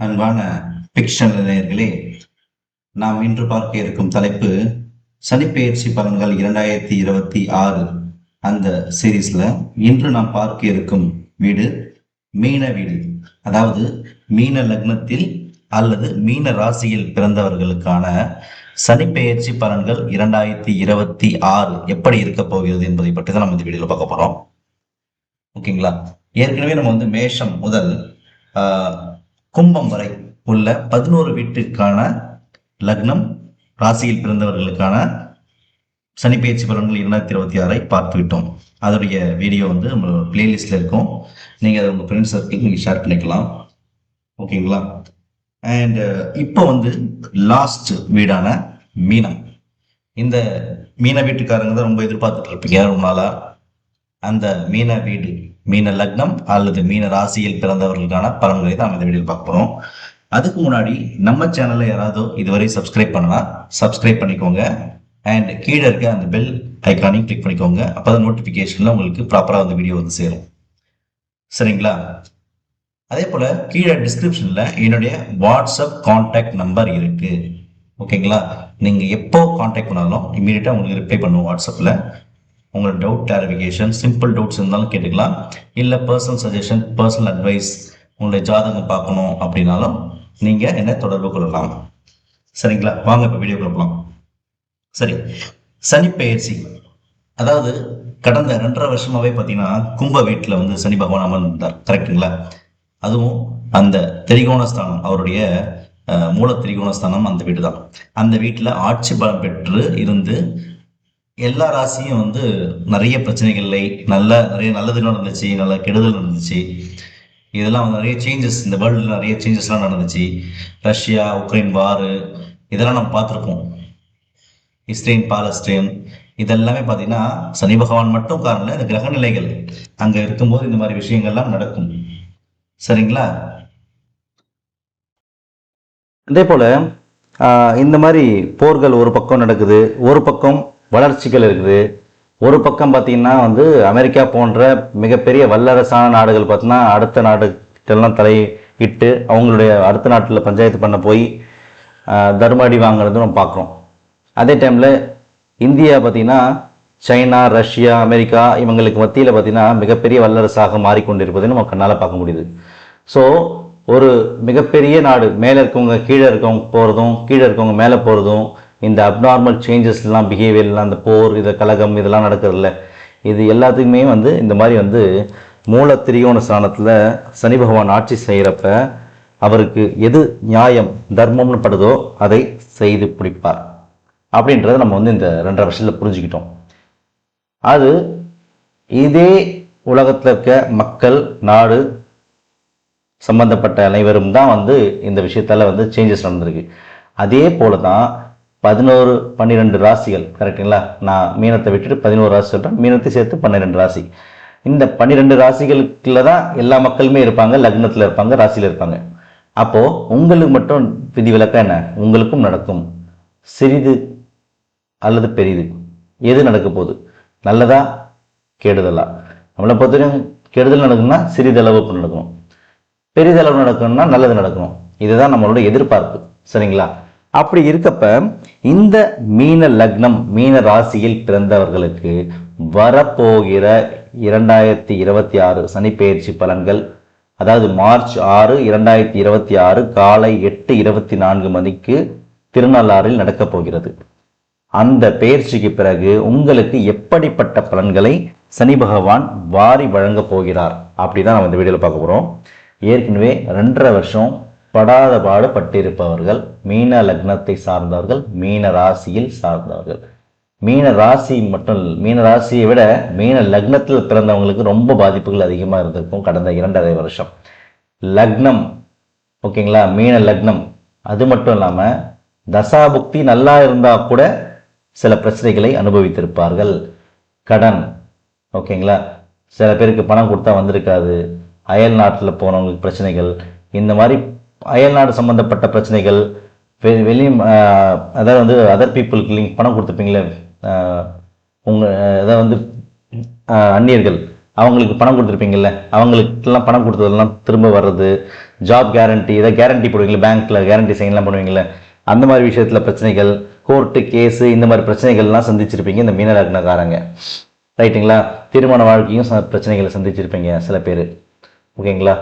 அன்பான பிக்ஷன் நேயர்களே நாம் இன்று பார்க்க இருக்கும் தலைப்பு சனிப்பெயர்ச்சி பலன்கள் இரண்டாயிரத்தி இருபத்தி ஆறு. அந்த சீரீஸ்ல இன்று நாம் பார்க்க இருக்கும் வீடு மீன வீடு. அதாவது மீன லக்னத்தில் அல்லது மீன ராசியில் பிறந்தவர்களுக்கான சனிப்பெயர்ச்சி பலன்கள் இரண்டாயிரத்தி இருபத்தி ஆறு எப்படி இருக்க போகிறது என்பதை பற்றி தான் நம்ம இந்த வீடியோவில் பார்க்க போறோம். ஓகேங்களா? ஏற்கனவே நம்ம வந்து மேஷம் முதல் ஆஹ், கும்பம் வரை உள்ள பதினோரு வீட்டுக்கான லக்னம் ராசியில் பிறந்தவர்களுக்கான சனிப்பயிற்சி பலன்கள் இரண்டாயிரத்தி இருபத்தி ஆறை பார்த்து விட்டோம் அதோடைய வீடியோ வந்து நம்ம பிளேலிஸ்ட்ல இருக்கும். நீங்கள் அதை உங்கள் ஃப்ரெண்ட்ஸ் சர்க்கிள் நீங்கள் ஷேர் பண்ணிக்கலாம். ஓகேங்களா அண்ட் இப்போ வந்து லாஸ்ட் வீடான மீனம் இந்த மீன வீட்டுக்காரங்க தான் ரொம்ப எதிர்பார்த்துட்டு இருப்பீங்க. ரொம்ப நாளா அந்த மீன வீடு மீன லக்னம் அல்லது மீன ராசியில் பிறந்தவர்களுக்கான பலன்களை தான் நம்ம இந்த வீடியோ பார்க்க போறோம். அதுக்கு முன்னாடி நம்ம சேனலை யாராவது இதுவரை சப்ஸ்கிரைப் பண்ணலாம் சப்ஸ்கிரைப் பண்ணிக்கோங்க. அண்ட் கீழே இருக்க அந்த பெல் ஐக்கானையும் கிளிக் பண்ணிக்கோங்க. அப்பதான் நோட்டிஃபிகேஷனில் உங்களுக்கு ப்ராப்பராக அந்த வீடியோ வந்து சேரும். சரிங்களா? அதே போல கீழே டிஸ்கிரிப்ஷன்ல என்னுடைய வாட்ஸ்அப் காண்டாக்ட் நம்பர் இருக்கு. ஓகேங்களா நீங்க எப்போ காண்டாக்ட் பண்ணாலும் இமீடியட்டா உங்களுக்கு ரிப்ளை பண்ணுவோம் வாட்ஸ்அப்ல உங்களோட டவுட் கிளாரிஃபிகேஷன் சிம்பிள் டவுட்ஸ் இருந்தாலும் கேட்டுக்கலாம். இல்லை பர்சனல் சஜஷன் பர்சனல் அட்வைஸ் உங்களுடைய ஜாதகம் பார்க்கணும் அப்படின்னாலும் நீங்கள் என்ன தொடர்பு கொள்ளலாம்? சரிங்களா? வாங்க இப்போ வீடியோ போகலாம் சரி. சனிப்பெயர்ச்சி அதாவது கடந்த ரெண்டரை வருஷமாவே பார்த்தீங்கன்னா கும்ப வீட்டில் வந்து சனி பகவான் அமர்ந்தார் கரெக்டுங்களா அதுவும் அந்த திரிகோணஸ்தானம் அவருடைய மூல திரிகோணஸ்தானம் அந்த வீடு தான் அந்த வீட்டில் ஆட்சி பலம் பெற்று இருந்து எல்லா ராசியும் வந்து நிறைய பிரச்சனைகளை நல்ல நிறைய நல்லது நடந்துச்சு நல்ல கெடுதல் நடந்துச்சு. இதெல்லாம் வந்து நிறைய சேஞ்சஸ் இந்த வேர்ல்டில் நிறைய சேஞ்சஸ்லாம் நடந்துச்சு. ரஷ்யா உக்ரைன் வாரு இதெல்லாம் நம்ம பார்த்துருப்போம். இஸ்ரேல் பாலஸ்டைன் இதெல்லாமே பார்த்தீங்கன்னா சனி பகவான் மட்டும் காரணம் இல்லை இந்த கிரக நிலைகள். அங்கே இருக்கும்போது இந்த மாதிரி விஷயங்கள்லாம் நடக்கும். சரிங்களா? அதே போல் இந்த மாதிரி போர்கள் ஒரு பக்கம் நடக்குது ஒரு பக்கம் வளர்ச்சிகள் இருக்குது. ஒரு பக்கம் பார்த்தீங்கன்னா வந்து அமெரிக்கா போன்ற மிகப்பெரிய வல்லரசான நாடுகள் பார்த்தீங்கன்னா அடுத்த நாடுகள்லாம் தலையிட்டு அவங்களுடைய அடுத்த நாட்டில் பஞ்சாயத்து பண்ண போய் தர்ம அடி நம்ம பார்க்குறோம். அதே டைமில் இந்தியா பார்த்திங்கன்னா சைனா ரஷ்யா அமெரிக்கா இவங்களுக்கு மத்தியில் பார்த்தீங்கன்னா மிகப்பெரிய வல்லரசாக மாறிக்கொண்டிருப்பதை நம்ம கண்ணால் பார்க்க முடியுது. ஸோ ஒரு மிகப்பெரிய நாடு மேலே இருக்கவங்க கீழே இருக்கவங்க போகிறதும் கீழே இருக்கவங்க மேலே போகிறதும் இந்த அப்நார்மல் சேஞ்சஸ்லாம் பிஹேவியர்லாம் இந்த போர் இதை கலகம் இதெல்லாம் நடக்கிறதுல இது எல்லாத்துக்குமே வந்து இந்த மாதிரி வந்து மூல திரிகோண ஸ்தானத்தில் சனி பகவான் ஆட்சி செய்கிறப்ப அவருக்கு எது நியாயம் தர்மம்னு படுதோ அதை செய்து பிடிப்பார். அப்படின்றத நம்ம வந்து இந்த ரெண்டரை வருஷத்தில் புரிஞ்சுக்கிட்டோம். அது இதே உலகத்தில் இருக்க மக்கள் நாடு சம்பந்தப்பட்ட அனைவரும் தான் வந்து இந்த விஷயத்தால வந்து சேஞ்சஸ் நடந்திருக்கு. அதே போல தான் பதினோரு பன்னிரெண்டு ராசிகள் கரெக்டுங்களா? நான் மீனத்தை விட்டுட்டு பதினோரு ராசி சொல்கிறேன் மீனத்தை சேர்த்து பன்னிரெண்டு ராசி. இந்த பன்னிரெண்டு ராசிகளுக்குள்ள தான் எல்லா மக்களுமே இருப்பாங்க லக்னத்தில் இருப்பாங்க ராசியில் இருப்பாங்க. அப்போது உங்களுக்கு மட்டும் விதிவிலக்கம் என்ன? உங்களுக்கும் நடக்கும். சிறிது அல்லது பெரிது. எது நடக்க போகுது? நல்லதா கெடுதலா? நம்மளை பொறுத்தவரைக்கும் கெடுதல் நடக்கும்னா சிறிதளவு நடக்கணும். பெரிதளவு நடக்கணும்னா நல்லது நடக்கணும். இதுதான் நம்மளோட எதிர்பார்ப்பு. சரிங்களா? அப்படி இருக்கப்ப இந்த மீன லக்னம் மீன ராசியில் பிறந்தவர்களுக்கு வரப்போகிற இரண்டாயிரத்தி இருபத்தி ஆறு சனிப்பெயர்ச்சி பலன்கள் அதாவது மார்ச் ஆறு இரண்டாயிரத்தி இருபத்தி ஆறு காலை எட்டு இருபத்தி நான்கு மணிக்கு திருநள்ளாறில் நடக்கப் போகிறது. அந்த பயிற்சிக்கு பிறகு உங்களுக்கு எப்படிப்பட்ட பலன்களை சனி பகவான் வாரி வழங்கப் போகிறார்? அப்படிதான் நம்ம இந்த வீடியோவில் பார்க்க போகிறோம் ஏற்கனவே ரெண்டரை வருஷம் படாத பாடு பட்டிருப்பவர்கள் மீன லக்னத்தை சார்ந்தவர்கள் மீன ராசியில் சார்ந்தவர்கள். மீன ராசி மட்டும் மீன ராசியை விட மீன லக்னத்தில் பிறந்தவங்களுக்கு ரொம்ப பாதிப்புகள் அதிகமாக இருந்திருக்கும் கடந்த இரண்டரை வருஷம். லக்னம் ஓகேங்களா? மீன லக்னம். அது மட்டும் இல்லாமல் தசாபுக்தி நல்லா இருந்தால் கூட சில பிரச்சனைகளை அனுபவித்திருப்பார்கள். கடன் ஓகேங்களா? சில பேருக்கு பணம் கொடுத்தா வந்திருக்காது. அயல் நாட்டில் போனவங்களுக்கு பிரச்சனைகள். இந்த மாதிரி அயல்நாடு சம்மந்தப்பட்ட பிரச்சனைகள் வெ வெளி அதாவது வந்து அதர் பீப்புளுக்கு லிங்க் பணம் கொடுத்துருப்பீங்களே உங்கள் அதாவது வந்து அந்நியர்கள் அவங்களுக்கு பணம் கொடுத்துருப்பீங்கல்ல அவங்களுக்கெல்லாம் பணம் கொடுத்ததெல்லாம் திரும்ப வர்றது ஜாப் கேரண்டி இதை கேரண்டி போடுவீங்களா பேங்க்கில் கேரண்டி சைன்லாம் பண்ணுவீங்களே அந்த மாதிரி விஷயத்தில் பிரச்சனைகள் கோர்ட்டு கேஸு இந்த மாதிரி பிரச்சனைகள்லாம் சந்திச்சிருப்பீங்க இந்த மீனராக்னக்காரங்க ரைட்டுங்களா திருமண வாழ்க்கையும் ச- பிரச்சனைகளை சந்திச்சிருப்பீங்க சில பேர். ஓகேங்களா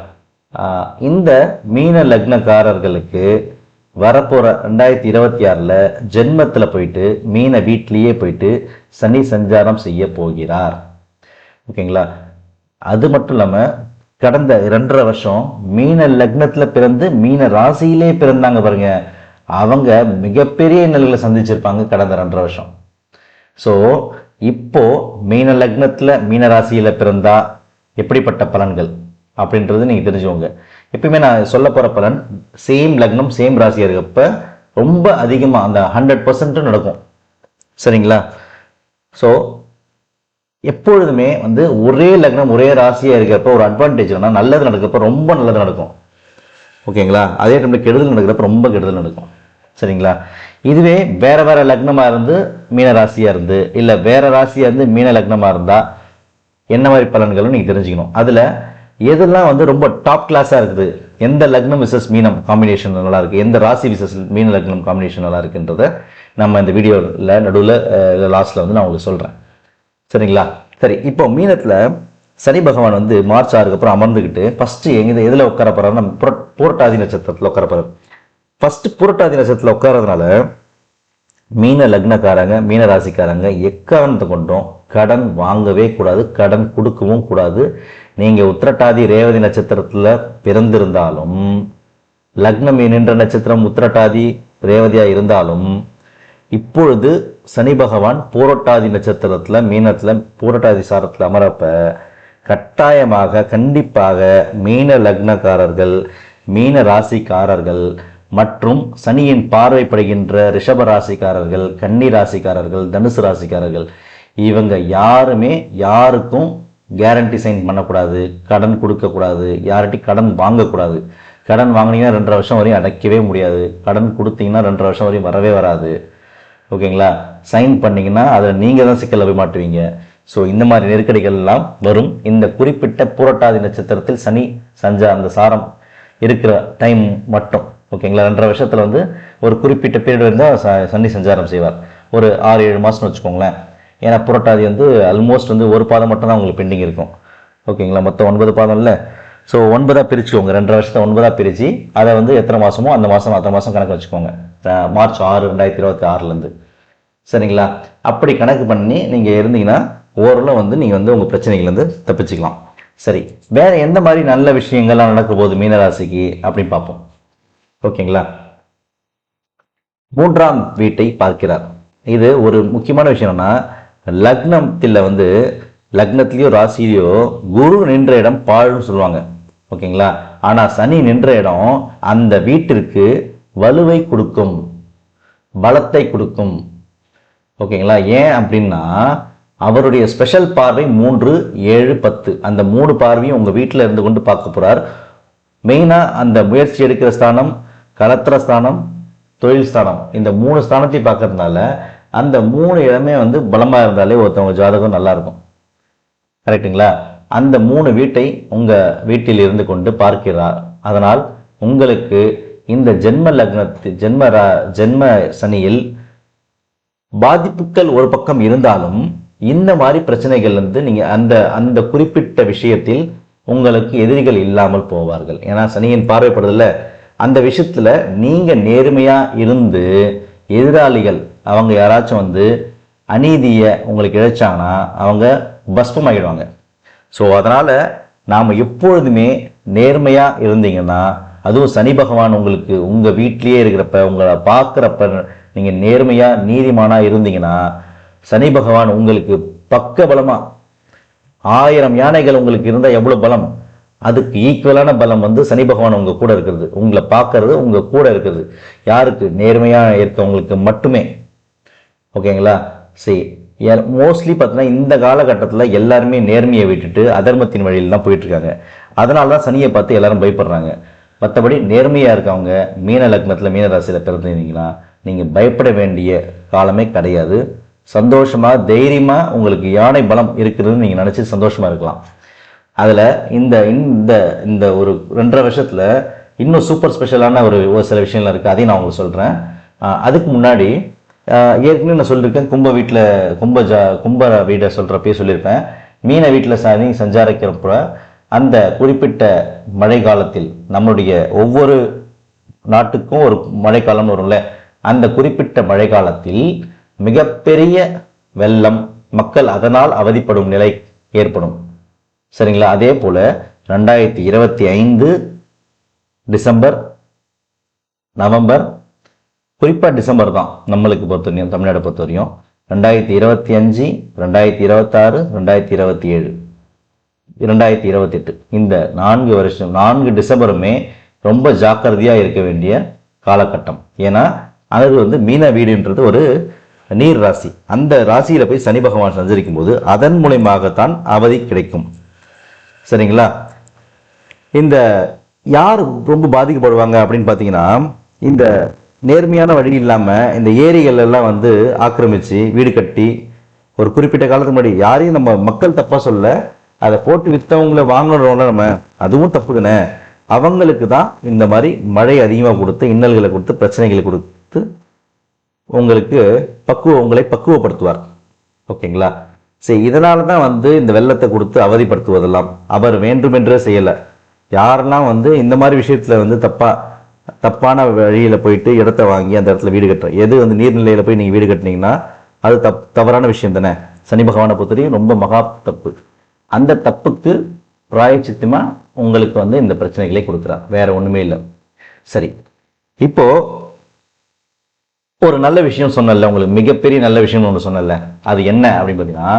இந்த மீன லக்னக்காரர்களுக்கு வரப்போகிற ரெண்டாயிரத்தி இருபத்தி ஆறில் ஜென்மத்தில் போயிட்டு மீனை வீட்டிலேயே போயிட்டு சனி சஞ்சாரம் செய்ய போகிறார். ஓகேங்களா? அது மட்டும் இல்லாமல் கடந்த ரெண்டரை வருஷம் மீன லக்னத்தில் பிறந்து மீன ராசியிலே பிறந்தாங்க பாருங்க. அவங்க மிகப்பெரிய நிலைகளை சந்திச்சிருப்பாங்க கடந்த ரெண்டரை வருஷம். ஸோ இப்போ மீன லக்னத்தில் மீன ராசியில் பிறந்தா எப்படிப்பட்ட பலன்கள்? அப்படின்றது நீங்கள் தெரிஞ்சுக்கோங்க. எப்பயுமே நான் சொல்ல போகிற பலன் சேம் லக்னம் சேம் ராசியாக இருக்கப்ப ரொம்ப அதிகமாக அந்த ஹண்ட்ரட் பர்சன்ட்டும் நடக்கும். சரிங்களா? ஸோ எப்பொழுதுமே வந்து ஒரே லக்னம் ஒரே ராசியாக இருக்கிறப்ப ஒரு அட்வான்டேஜ் நல்லது நடக்கிறப்ப ரொம்ப நல்லது நடக்கும். ஓகேங்களா? அதே டைமில் கெடுதல் நடக்கிறப்ப ரொம்ப கெடுதல் நடக்கும். சரிங்களா? இதுவே வேற வேற லக்னமாக இருந்து மீன ராசியாக இருந்து இல்லை வேற ராசியாக இருந்து மீன லக்னமாக இருந்தால் என்ன மாதிரி பலன்களும் நீங்கள் தெரிஞ்சுக்கணும். அதில் எதெல்லாம் வந்து ரொம்ப டாப் கிளாஸாக இருக்குது? எந்த லக்னம் விசஸ் மீனம் காம்பினேஷன் நல்லா இருக்குது எந்த ராசி விசஸ் மீன லக்னம் காம்பினேஷன் நல்லா இருக்குன்றத நம்ம இந்த வீடியோவில் நடுவில் லாஸ்ட்டில் வந்து நான் உங்களுக்கு சொல்கிறேன் சரிங்களா? சரி இப்போ மீனத்தில் சனி பகவான் வந்து மார்ச் ஆறுக்கு அப்புறம் அமர்ந்துக்கிட்டு ஃபஸ்ட்டு எங்க எதில் உட்கார போகிறாருன்னா புர- புரட்டாதி நட்சத்திரத்தில் உட்கார போகிறார் ஃபஸ்ட்டு புரட்டாதி நட்சத்திரத்தில் உட்காரதுனால மீன லக்னக்காரங்க மீன ராசிக்காரங்க எக்காரணத்தை கொண்டும் கடன் வாங்கவே கூடாது கடன் கொடுக்கவும் கூடாது நீங்கள் உத்திரட்டாதி ரேவதி நட்சத்திரத்தில் பிறந்திருந்தாலும் லக்னம் நின்ற நட்சத்திரம் உத்திரட்டாதி ரேவதியா இருந்தாலும் இப்பொழுது சனி பகவான் பூரட்டாதி நட்சத்திரத்துல மீனத்துல பூரட்டாதி சாரத்துல அமரப்ப கட்டாயமாக கண்டிப்பாக மீன லக்னக்காரர்கள் மீன ராசிக்காரர்கள் மற்றும் சனியின் பார்வைப்படுகின்ற ரிஷப ராசிக்காரர்கள் கன்னி ராசிக்காரர்கள் தனுசு ராசிக்காரர்கள் இவங்க யாருமே யாருக்கும் கேரண்டி சைன் பண்ணக்கூடாது கடன் கொடுக்கக்கூடாது யார்கிட்டையும் கடன் வாங்கக்கூடாது. கடன் வாங்கினீங்கன்னா ரெண்டரை வருஷம் வரையும் அடைக்கவே முடியாது. கடன் கொடுத்தீங்கன்னா ரெண்டரை வருஷம் வரையும் வரவே வராது. ஓகேங்களா? சைன் பண்ணீங்கன்னா அதில் நீங்கள் தான் சிக்கலில் போய் மாட்டுவீங்க. ஸோ இந்த மாதிரி நெருக்கடிகள்லாம் வரும். இந்த குறிப்பிட்ட பூரட்டாதி நட்சத்திரத்தில் சனி சஞ்சா அந்த சாரம் இருக்கிற டைம் மட்டும். ஓகேங்களா? ரெண்டரை வருஷத்தில் வந்து ஒரு குறிப்பிட்ட பீரியட் இருந்தால் சனி சஞ்சாரம் செய்வார். ஒரு ஆறு ஏழு மாதம்னு வச்சுக்கோங்களேன். ஏன்னா புரட்டாதி வந்து ஆல்மோஸ்ட் வந்து ஒரு பாதம் மட்டும் தான் உங்களுக்கு பெண்டிங் இருக்கும். ஓகேங்களா மொத்தம் ஒன்பது பாதம் இல்லை ஸோ ஒன்பதாக பிரிச்சுக்கோங்க. ரெண்டரை வருஷத்தை ஒன்பதாக பிரித்து அதை வந்து எத்தனை மாதமோ அந்த மாதம் அத்தனை மாதம் கணக்கு வச்சுக்கோங்க. மார்ச் ஆறு ரெண்டாயிரத்தி இருபத்தி ஆறுலேருந்து சரிங்களா? அப்படி கணக்கு பண்ணி நீங்கள் இருந்தீங்கன்னா ஓரளவு வந்து நீங்கள் வந்து உங்கள் பிரச்சனைகள்லேருந்து தப்பிச்சுக்கலாம். சரி. வேறு எந்த மாதிரி நல்ல விஷயங்கள்லாம் நடக்க போகுது மீனராசிக்கு? அப்படின்னு பார்ப்போம். ஓகேங்களா மூன்றாம் வீட்டை பார்க்கிறார். இது ஒரு முக்கியமான விஷயம்னா லக்னத்தில் வந்து லக்னத்திலேயோ ராசியிலையோ குரு நின்ற இடம் பாழும் சொல்லுவாங்க. ஓகேங்களா? ஆனால் சனி நின்ற இடம் அந்த வீட்டிற்கு வலுவை கொடுக்கும் பலத்தை கொடுக்கும். ஓகேங்களா? ஏன் அப்படின்னா அவருடைய ஸ்பெஷல் பார்வை மூன்று ஏழு பத்து. அந்த மூணு பார்வையும் உங்கள் வீட்டில் இருந்து கொண்டு பார்க்க போகிறார் மெயினாக அந்த முயற்சி எடுக்கிற ஸ்தானம் கலத்திர ஸ்தானம் தொழில் ஸ்தானம். இந்த மூணு ஸ்தானத்தையும் பார்க்கறதுனால அந்த மூணு இடமே வந்து பலமாக இருந்தாலே ஒருத்தவங்க ஜாதகம் நல்லாயிருக்கும். கரெக்டுங்களா கரெக்ட்டுங்களா? அந்த மூணு வீட்டை உங்கள் வீட்டில் இருந்து கொண்டு பார்க்கிறார். அதனால் உங்களுக்கு இந்த ஜென்ம லக்னத்து ஜென்ம ரா- ஜென்ம சனியில் பாதிப்புகள் ஒரு பக்கம் இருந்தாலும் இந்த மாதிரி பிரச்சனைகள் வந்து நீங்கள் அந்த அந்த குறிப்பிட்ட விஷயத்தில் உங்களுக்கு எதிரிகள் இல்லாமல் போவார்கள். ஏன்னா சனியின் பார்வைப்படுதல அந்த விஷயத்தில் நீங்கள் நேர்மையாக இருந்து எதிராளிகள் அவங்க யாராச்சும் வந்து அநீதியை உங்களுக்கு இழைச்சாங்கன்னா அவங்க பஸ்பமாகிடுவாங்க. ஸோ அதனால் நாம் எப்பொழுதுமே நேர்மையாக இருந்தீங்கன்னா அதுவும் சனி பகவான் உங்களுக்கு உங்கள் வீட்லேயே இருக்கிறப்ப உங்களை பார்க்குறப்ப நீங்கள் நேர்மையாக நீதிமானாக இருந்தீங்கன்னா சனி பகவான் உங்களுக்கு பக்க பலமாக ஆயிரம் யானைகள் உங்களுக்கு இருந்தால் எவ்வளோ பலம்? அதுக்கு ஈக்குவலான பலம் வந்து சனி பகவான் உங்கள் கூட இருக்கிறது. உங்களை பார்க்கறது உங்கள் கூட இருக்கிறது. யாருக்கு? நேர்மையாக இருக்கவங்களுக்கு மட்டுமே. ஓகேங்களா? சரி. மோஸ்ட்லி பார்த்தீங்கன்னா இந்த காலகட்டத்தில் எல்லாருமே நேர்மையை விட்டுட்டு அதர்மத்தின் வழியில் தான் போயிட்டுருக்காங்க. அதனால தான் சனியை பார்த்து எல்லாரும் பயப்படுறாங்க. மற்றபடி நேர்மையாக இருக்கவங்க மீன லக்னத்தில் மீன ராசியில் பிறந்திருந்தீங்கன்னா நீங்கள் பயப்பட வேண்டிய காலமே கிடையாது. சந்தோஷமாக தைரியமாக உங்களுக்கு யானை பலம் இருக்குதுன்னு நீங்கள் நினச்சி சந்தோஷமாக இருக்கலாம். அதில் இந்த இந்த இந்த ஒரு ரெண்டரை வருஷத்தில் இன்னும் சூப்பர் ஸ்பெஷலான ஒரு ஒரு சில விஷயங்கள் இருக்குது அதையும் நான் உங்களுக்கு சொல்கிறேன் அதுக்கு முன்னாடி ஏற்கனவே நான் சொல்லியிருக்கேன் கும்ப வீட்டில் கும்ப ஜா கும்ப வீடை சொல்கிறப்பயே சொல்லியிருப்பேன் மீன வீட்டில் சாணி சஞ்சாரிக்கிறப்ப அந்த குறிப்பிட்ட மழை காலத்தில் நம்மளுடைய ஒவ்வொரு நாட்டுக்கும் ஒரு மழைக்காலம்னு வரும்ல அந்த குறிப்பிட்ட மழை காலத்தில் மிகப்பெரிய வெள்ளம் மக்கள் அதனால் அவதிப்படும் நிலை ஏற்படும். சரிங்களா? அதே போல் ரெண்டாயிரத்தி இருபத்தி ஐந்து டிசம்பர் நவம்பர் குறிப்பாக டிசம்பர் தான் நம்மளுக்கு பொறுத்த வரையும் தமிழ்நாடு பொறுத்த வரையும் ரெண்டாயிரத்தி இருபத்தி அஞ்சு ரெண்டாயிரத்தி இருபத்தாறு ரெண்டாயிரத்தி இருபத்தி ஏழு. இரண்டாயிரத்தி இருபத்தெட்டு. இந்த நான்கு வருஷம் நான்கு டிசம்பருமே ரொம்ப ஜாக்கிரதையாக இருக்க வேண்டிய காலகட்டம். ஏன்னா அது வந்து மீன வீடுன்றது ஒரு நீர் ராசி. அந்த ராசியில் போய் சனி பகவான் சஞ்சரிக்கும் போது அதன் மூலயமாகத்தான் அவதி கிடைக்கும். சரிங்களா? இந்த யார் ரொம்ப பாதிக்கப்படுவாங்க அப்படின்னு பார்த்தீங்கன்னா இந்த நேர்மையான வழி இல்லாமல் இந்த ஏரிகள் எல்லாம் வந்து ஆக்கிரமித்து வீடு கட்டி ஒரு குறிப்பிட்ட காலத்துக்கு முன்னாடி யாரையும் நம்ம மக்கள் தப்பாக சொல்ல அதை போட்டு விற்றவங்கள வாங்கணும்ல நம்ம அதுவும் தப்பு தானே? அவங்களுக்கு தான் இந்த மாதிரி மழை அதிகமாக கொடுத்து இன்னல்களை கொடுத்து பிரச்சனைகளை கொடுத்து உங்களுக்கு பக்குவ உங்களை பக்குவப்படுத்துவார். ஓகேங்களா? சரி இதனால தான் வந்து இந்த வெள்ளத்தை கொடுத்து அவதிப்படுத்துவதெல்லாம். அவர் வேண்டுமென்றே செய்யலை. யாரெல்லாம் வந்து இந்த மாதிரி விஷயத்தில் வந்து தப்பாக தப்பான வழியில் போயிட்டு இடத்த வாங்கி அந்த இடத்துல வீடு கட்டுற. எது வந்து நீர்நிலையில் போய் நீங்கள் வீடு கட்டினீங்கன்னா அது தப் தவறான விஷயம் தானே. சனி பகவானை பொறுத்தவரையும் ரொம்ப மகா தப்பு. அந்த தப்புக்கு பிராயச்சித்தமாக உங்களுக்கு வந்து இந்த பிரச்சனைகளை கொடுக்குறார். வேற ஒன்றுமே இல்லை. சரி. இப்போ ஒரு நல்ல விஷயம் சொன்னல உங்களுக்கு மிகப்பெரிய நல்ல விஷயம் ஒன்று சொன்னல அது என்ன அப்படின்னு பார்த்தீங்கன்னா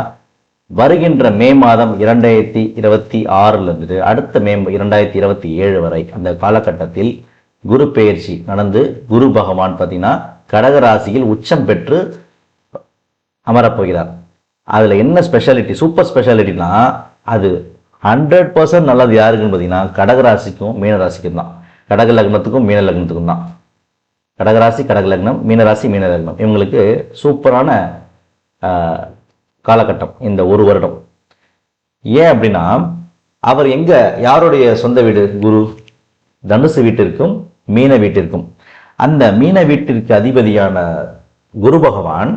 வருகின்ற மே மாதம் இரண்டாயிரத்தி இருபத்தி ஆறுல இருந்து அடுத்த மே இரண்டாயிரத்தி இருபத்தி ஏழு வரை அந்த காலகட்டத்தில் குரு பெயர்ச்சி நடந்து குரு பகவான் பார்த்தீங்கன்னா கடகராசியில் உச்சம் பெற்று அமரப் போகிறார் என்ன ஸ்பெஷாலிட்டி சூப்பர் ஸ்பெஷாலிட்டினா அது ஹண்ட்ரட் பர்சன்ட் நல்லது யாருக்குன்னு பார்த்தீங்கன்னா கடகராசிக்கும் மீனராசிக்கும் தான். கடக லக்னத்துக்கும் மீன லக்னத்துக்கும் தான். கடகராசி கடக லக்னம் மீனராசி மீன லக்னம். இவங்களுக்கு சூப்பரான காலகட்டம் இந்த ஒரு வருடம். ஏன் அப்படின்னா அவர் எங்கே யாருடைய சொந்த வீடு? குரு தனுசு வீட்டிற்கும் மீன வீட்டிற்கும். அந்த மீன வீட்டிற்கு அதிபதியான குரு பகவான்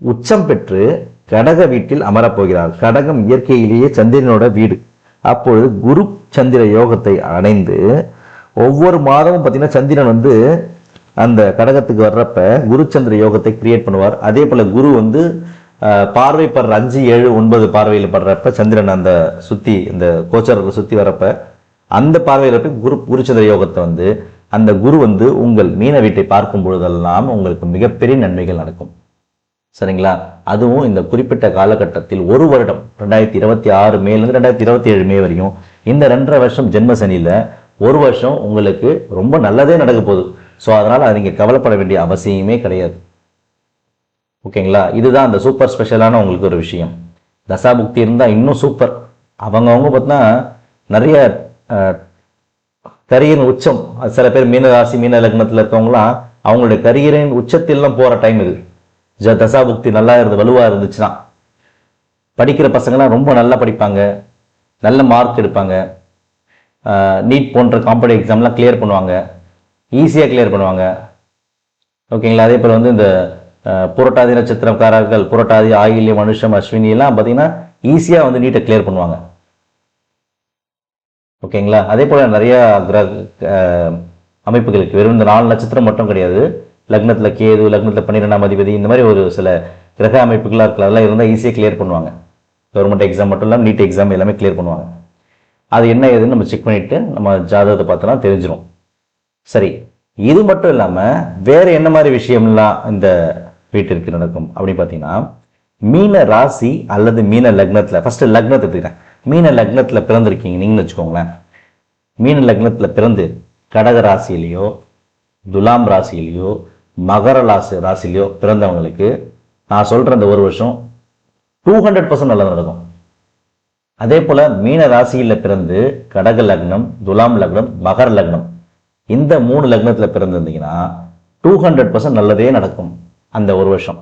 உச்சம் பெற்று கடக வீட்டில் அமரப்போகிறார். கடகம் இயற்கையிலேயே சந்திரனோட வீடு. அப்பொழுது குரு சந்திர யோகத்தை அடைந்து ஒவ்வொரு மாதமும் பார்த்தீங்கன்னா சந்திரன் வந்து அந்த கடகத்துக்கு வர்றப்ப குரு சந்திர யோகத்தை கிரியேட் பண்ணுவார். அதே போல குரு வந்து ஆஹ், பார்வை படுற அஞ்சு ஏழு ஒன்பது பார்வையில் படுறப்ப சந்திரன் அந்த சுத்தி இந்த கோச்சாரத்தை சுத்தி வரப்ப அந்த பார்வையில் போய் குரு குருச்சந்திர யோகத்தை வந்து அந்த குரு வந்து உங்கள் மீன வீட்டை பார்க்கும் பொழுதெல்லாம் உங்களுக்கு மிகப்பெரிய நன்மைகள் நடக்கும். சரிங்களா? அதுவும் இந்த குறிப்பிட்ட காலகட்டத்தில் ஒரு வருடம் ரெண்டாயிரத்தி இருபத்தி ஆறு மேலேருந்து ரெண்டாயிரத்தி இருபத்தி ஏழு மே வரையும் இந்த ரெண்டரை வருஷம் ஜென்ம சனியில் ஒரு வருஷம் உங்களுக்கு ரொம்ப நல்லதே நடக்க போகுது. ஸோ அதனால் அது நீங்கள் கவலைப்பட வேண்டிய அவசியமே கிடையாது. ஓகேங்களா? இதுதான் அந்த சூப்பர் ஸ்பெஷலான உங்களுக்கு ஒரு விஷயம். தசாபுக்தி இருந்தால் இன்னும் சூப்பர். அவங்கவங்க பார்த்தீங்கன்னா நிறைய கரியரின் உச்சம். சில பேர் மீன ராசி மீன லக்னத்தில் இருக்கவங்களாம் அவங்களுடைய கரியரின் உச்சத்திலாம் போகிற டைம் இது. ஜ தசாபுக்தி நல்லா இருந்து வலுவாக இருந்துச்சுன்னா படிக்கிற பசங்களாம் ரொம்ப நல்லா படிப்பாங்க. நல்ல மார்க் எடுப்பாங்க. நீட் போன்ற காம்படிவ் எக்ஸாம்லாம் கிளியர் பண்ணுவாங்க. ஈஸியாக கிளியர் பண்ணுவாங்க. ஓகேங்களா அதே போல் வந்து இந்த புரட்டாதி நட்சத்திரக்காரர்கள் புரட்டாதி ஆயில்ய மனுஷம் அஸ்வினி எல்லாம் பார்த்தீங்கன்னா ஈஸியாக வந்து நீட்டை கிளியர் பண்ணுவாங்க. ஓகேங்களா? அதே போல் நிறைய கிரக அமைப்புகளுக்கு வெறும் இந்த நாலு நட்சத்திரம் மட்டும் கிடையாது. லக்னத்தில் கேது லக்னத்தில் பன்னிரெண்டாம் அதிபதி இந்த மாதிரி ஒரு சில கிரக அமைப்புகளாக இருக்கலாம். அதெல்லாம் இருந்தால் ஈஸியாக கிளியர் பண்ணுவாங்க. கவர்மெண்ட் எக்ஸாம் மட்டும் இல்லாமல் நீட் எக்ஸாம் எல்லாமே கிளியர் பண்ணுவாங்க. அது என்ன ஏதுன்னு நம்ம செக் பண்ணிவிட்டு நம்ம ஜாதகத்தை பார்த்தோன்னா தெரிஞ்சிடும் சரி இது மட்டும் இல்லாமல் வேறு என்ன மாதிரி விஷயம்லாம் இந்த வீட்டிற்கு நடக்கும் அப்படின்னு பார்த்தீங்கன்னா மீன ராசி அல்லது மீன லக்னத்தில் ஃபஸ்ட்டு லக்னத்தை எடுத்துக்கிறேன் மீன லக்னத்தில் பிறந்திருக்கீங்க நீங்கன்னு வச்சுக்கோங்களேன். மீன லக்னத்தில் பிறந்து கடக ராசியிலையோ துலாம் ராசியிலையோ மகர ராசி ராசிலையோ பிறந்தவங்களுக்கு நான் சொல்கிற அந்த ஒரு வருஷம் டூ ஹண்ட்ரட் பர்சன்ட் நல்லா நடக்கும். அதே போல் மீன ராசியில் பிறந்து கடக லக்னம் துலாம் லக்னம் மகர லக்னம் இந்த மூணு லக்னத்தில் பிறந்திருந்தீங்கன்னா டூ ஹண்ட்ரட் பர்சன்ட் நல்லதே நடக்கும் அந்த ஒரு வருஷம்.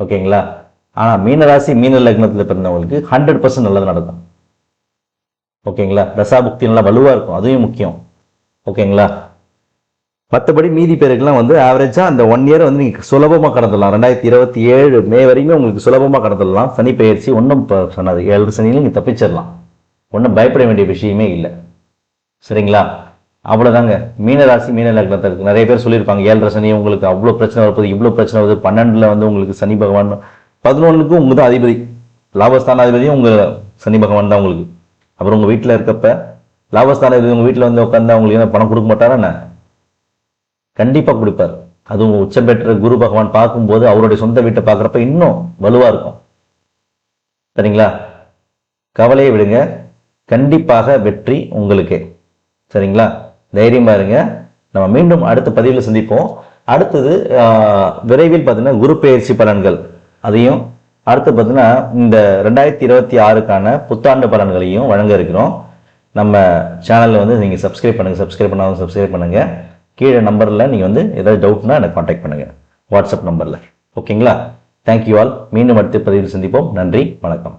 ஓகேங்களா? ஆனால் மீன ராசி மீன லக்னத்தில் பிறந்தவங்களுக்கு ஹண்ட்ரட் பர்சன்ட் நல்லது நடக்கும். ஓகேங்களா? தசாபுக்தி நல்லா வலுவாக இருக்கும். அதுவும் முக்கியம். ஓகேங்களா? மற்றபடி மீதி பேருக்குலாம் வந்து ஆவரேஜாக அந்த ஒன் இயர் வந்து நீங்கள் சுலபமாக கடந்துடலாம். ரெண்டாயிரத்தி இருபத்தி ஏழு மே வரைக்கும் உங்களுக்கு சுலபமாக கடந்துடலாம். சனி பயிற்சி ஒன்றும் இப்போ சொன்னது. ஏழு சனியில் நீங்கள் தப்பிச்சிடலாம். ஒன்றும் பயப்பட வேண்டிய விஷயமே இல்லை. சரிங்களா? அவ்வளோதாங்க மீனராசி மீன லக்னத்திற்கு நிறைய பேர் சொல்லியிருப்பாங்க ஏழரை சனி உங்களுக்கு அவ்வளோ பிரச்சனை வரப்போகுது இவ்வளோ பிரச்சனை வருது. பன்னெண்டில் வந்து உங்களுக்கு சனி பகவான் பதினொன்றுக்கும் உங்க தான் அதிபதி. லாபஸ்தானாதிபதியும் உங்கள் சனி பகவான் தான் உங்களுக்கு. அப்புறம் உங்கள் வீட்டில் இருக்கப்ப லாபஸ்தானாதிபதி உங்கள் வீட்டில் வந்து உட்காந்து அவங்களுக்கு என்ன பணம் கொடுக்க மாட்டாரா என்ன? கண்டிப்பாக கொடுப்பார். அதுவும் உச்சம் பெற்ற குரு பகவான் பார்க்கும்போது அவருடைய சொந்த வீட்டை பார்க்குறப்ப இன்னும் வலுவாக இருக்கும். சரிங்களா? கவலையை விடுங்க. கண்டிப்பாக வெற்றி உங்களுக்கே. சரிங்களா? தைரியமா இருங்க. நம்ம மீண்டும் அடுத்த பதிவில் சந்திப்போம். அடுத்தது விரைவில் பார்த்தீங்கன்னா குரு பயிற்சி பலன்கள். அதையும் அடுத்து பார்த்தீங்கன்னா இந்த ரெண்டாயிரத்தி இருபத்தி ஆறுக்கான புத்தாண்டு பலன்களையும் வழங்க இருக்கிறோம். நம்ம சேனலில் வந்து நீங்கள் சப்ஸ்கிரைப் பண்ணுங்கள் சப்ஸ்கிரைப் பண்ணாலும் சப்ஸ்கிரைப் பண்ணுங்கள் கீழே நம்பரில் நீங்கள் வந்து ஏதாவது டவுட்னா எனக்கு காண்டாக்ட் பண்ணுங்கள் வாட்ஸ்அப் நம்பரில் ஓகேங்களா தேங்க்யூ ஆல் மீண்டும் அடுத்த பதிவில் சந்திப்போம். நன்றி வணக்கம்.